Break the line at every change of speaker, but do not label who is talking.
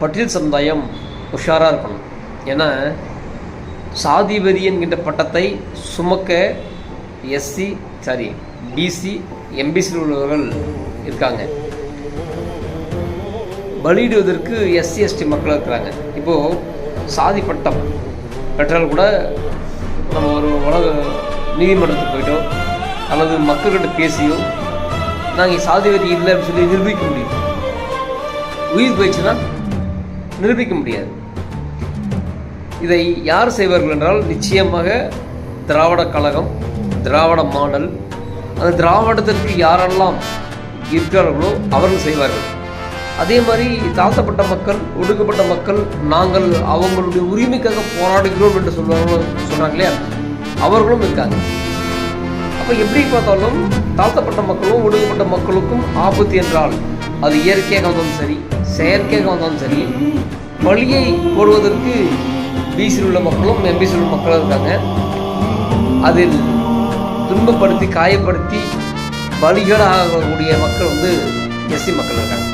பட்டியல் சமுதாயம் உஷாராக இருக்கணும். ஏன்னா சாதிபதி என்கின்ற பட்டத்தை சுமக்க எஸ்சி சாரி பிசி எம்பிசியில் உள்ளவர்கள் இருக்காங்க. பலியிடுவதற்கு எஸ்சி எஸ்டி மக்கள் இருக்கிறாங்க. இப்போது சாதி பட்டம் பெற்றால் கூட நம்ம ஒரு உலக நீதிமன்றத்துக்கு போயிட்டோ அல்லது மக்கள்கிட்ட பேசியோ நாங்கள் சாதிபதி இல்லை அப்படின்னு சொல்லி நிரூபிக்க முடியும். உயிர் போயிடுச்சுன்னா நிரூபிக்க முடியாது. இதை யார் செய்வார்கள் என்றால் நிச்சயமாக திராவிட கழகம் திராவிட மாடல் அந்த திராவிடத்திற்கு யாரெல்லாம் இருக்கிறார்களோ அவர்கள் செய்வார்கள். அதே மாதிரி தாழ்த்தப்பட்ட மக்கள் ஒடுக்கப்பட்ட மக்கள் நாங்கள் அவங்களுடைய உரிமைக்காக போராடுகிறோம் என்று சொல்வாங்க சொல்கிறாங்க இல்லையா? அவர்களும் இருக்காங்க. அப்போ எப்படி பார்த்தாலும் தாழ்த்தப்பட்ட மக்களும் ஒடுக்கப்பட்ட மக்களுக்கும் ஆபத்து என்றால் அது இயற்கையாக வந்தாலும் சரி செயற்கையாக வந்தாலும் சரி. பழியை போடுவதற்கு பிசியில் உள்ள மக்களும் எம்பிசியில் உள்ள மக்களும் இருக்காங்க. அதில் துன்பப்படுத்தி காயப்படுத்தி பலிகளாகக்கூடிய மக்கள் வந்து எஸ்சி மக்கள் இருக்காங்க.